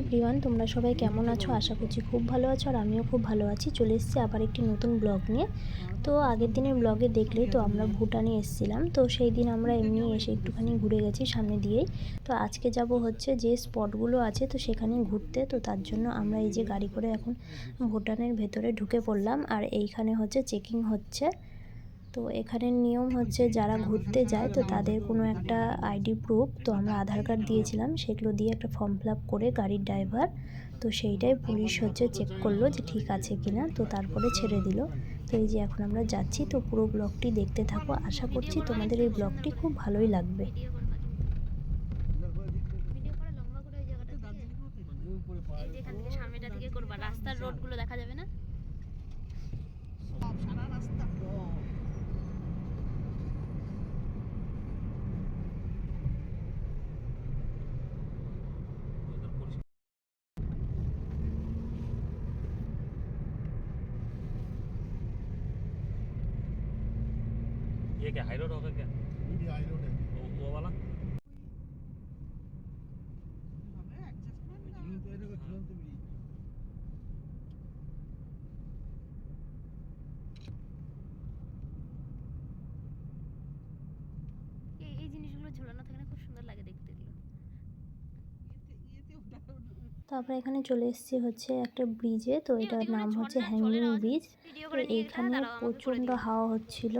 Everyone তোমরা সবাই কেমন আছো? আশা করছি খুব ভালো আছো আর আমিও খুব ভালো আছি। চলে এসেছি আবার একটি নতুন ব্লগ নিয়ে। তো আগের দিনের ব্লগে দেখলেই তো আমরা ভুটানে এসেছিলাম। তো সেই দিন আমরা এমনি এসে একটুখানি ঘুরে গেছি সামনে দিয়েই। তো আজকে যাব হচ্ছে যে স্পটগুলো আছে, তো সেখানে ঘুরতে। তো তার জন্য আমরা এই যে গাড়ি করে এখন ভুটানের ভেতরে ঢুকে পড়লাম। আর এইখানে হচ্ছে চেকিং হচ্ছে। তো এখানের নিয়ম হচ্ছে যারা ঘুরতে যায় তো তাদের কোনো একটা আইডি প্রুফ, তো আমরা আধার কার্ড দিয়েছিলাম, সেগুলো দিয়ে একটা ফর্ম ফিল করে গাড়ির ড্রাইভার, তো সেইটাই পুলিশ হচ্ছে চেক করল যে ঠিক আছে কিনা, তো তারপরে ছেড়ে দিল। তো এই যে এখন আমরা যাচ্ছি, তো পুরো ব্লগটি দেখতে থাকো। আশা করছি তোমাদের এই ব্লগটি খুব ভালোই লাগবে। রাস্তার রোডগুলো দেখা যাবে না? ये क्या हाई रोड होगा क्या वो, वो वाला এই এই জিনিসগুলো ঝোলানো থাকে না খুব সুন্দর লাগে দেখতে এগুলো তারপরে এখানে চলে এসেছি হচ্ছে একটা ব্রিজে তো এটার নাম হচ্ছে হ্যাঙ্গিং ব্রিজ ভিডিও তো করে নিয়ে এইখানে দাঁড়াও আমাকে করে প্রচণ্ড দিও। হাওয়া হচ্ছিল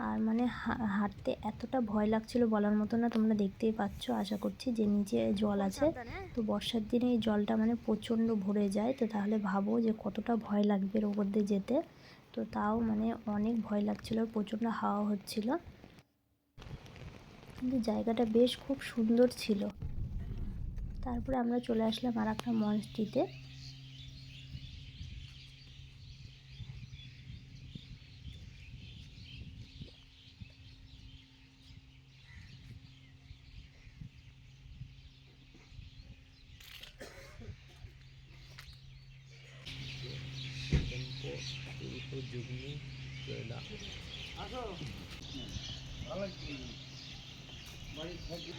আর মানে হা- হাঁটতে এতটা ভয় লাগছিল বলার মতো না তোমরা দেখতেই পাচ্ছ আশা করছি যে নিচে জল আছে? তো বর্ষার দিনে এই জলটা মানে প্রচণ্ড ভরে যায় তো তাহলে ভাবো যে কতটা ভয় লাগবে এর ওপর দিয়ে যেতে। তো তাও মানে অনেক ভয় লাগছিল প্রচণ্ড হাওয়া হচ্ছিল। কিন্তু জায়গাটা বেশ খুব সুন্দর ছিল। তারপরে আমরা চলে আসলাম আর একটা মঞ্চটিতে উদ্যোগ নিয়ে না বাড়ির থেকে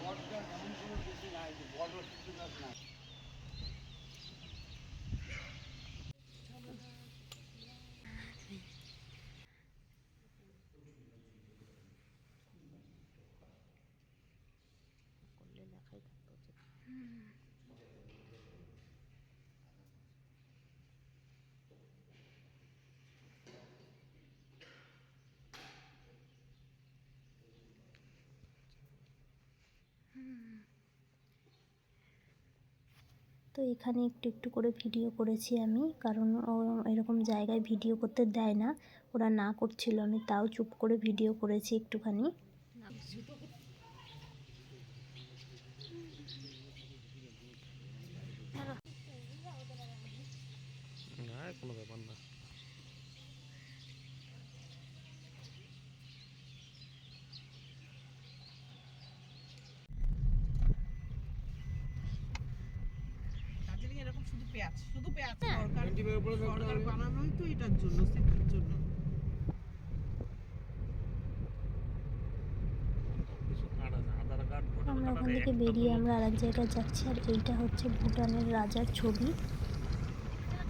বড়টা এমন কোনো কিছু নাই বড় কিছু গাছ নাই তো এখানে একটু একটু করে ভিডিও করেছি আমি। কারণ ও এরকম জায়গায় ভিডিও করতে দেয় না। ওরা না করছিল, আমি তাও চুপ করে ভিডিও করেছি একটুখানি। কোনো ব্যাপার না দার্জিলিং এরকম শুধু পেঁয়াজ শুধু পেঁয়াজ হ্যাঁ। সরকার সরকার বানানোই তো এটার জন্য সেফটির জন্য। আমরা ওখান থেকে বেরিয়ে আমরা আরেক জায়গায় যাচ্ছি আর এইটা হচ্ছে ভুটানের রাজার ছবি।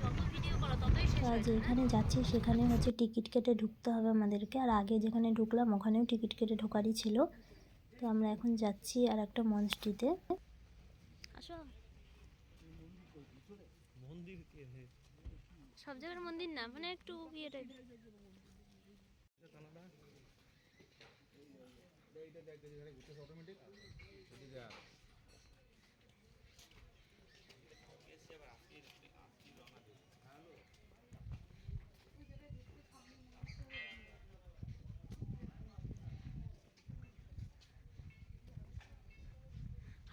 যত ভিডিও করো ততই শেষ আর যেখানে যাচ্ছি সেখানে হচ্ছে টিকিট কেটে ঢুকতে হবে আমাদেরকে। আর আগে যেখানে ঢুকলাম ওখানেও টিকিট কেটে ঢোকারই ছিল। তো আমরা এখন যাচ্ছি আর একটা মঞ্চটিতে। আসো। সব জায়গার মন্দির না মানে একটু ইয়ে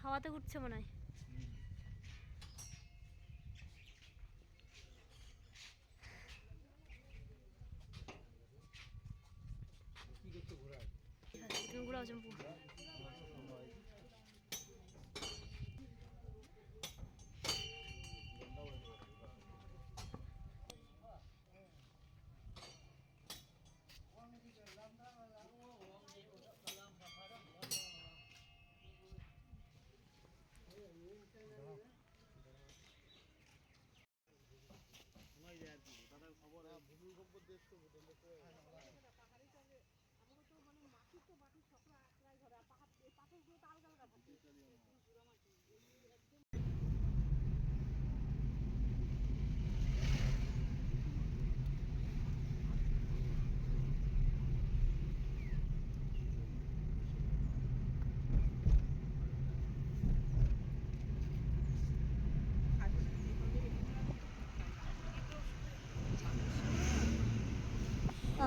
হাওয়াতে ঘুরছে মনে হয়। Ajanpu. খবর ভূমিকম্প দেশ তুমি আলগা চম্পু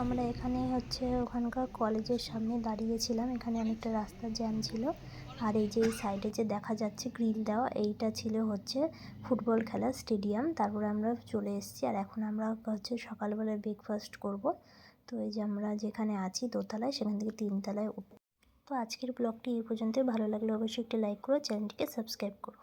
আমরা এখানে হচ্ছে ওখানকার কলেজের সামনে দাঁড়িয়েছিলাম। এখানে অনেকটা রাস্তার জ্যাম ছিল। আর এই যে এই সাইডে যে দেখা যাচ্ছে গ্রিল দেওয়া, এইটা ছিল হচ্ছে ফুটবল খেলার স্টেডিয়াম। তারপরে আমরা চলে এসেছি আর এখন আমরা হচ্ছে সকালবেলা ব্রেকফাস্ট করব। তো এই যে আমরা যেখানে আছি দোতলায়, সেখান থেকে তিনতলায় উঠব। তো আজকের ব্লগটি এই পর্যন্তই। ভালো লাগলে অবশ্যই একটি লাইক করো, চ্যানেলটিকে সাবস্ক্রাইব করো।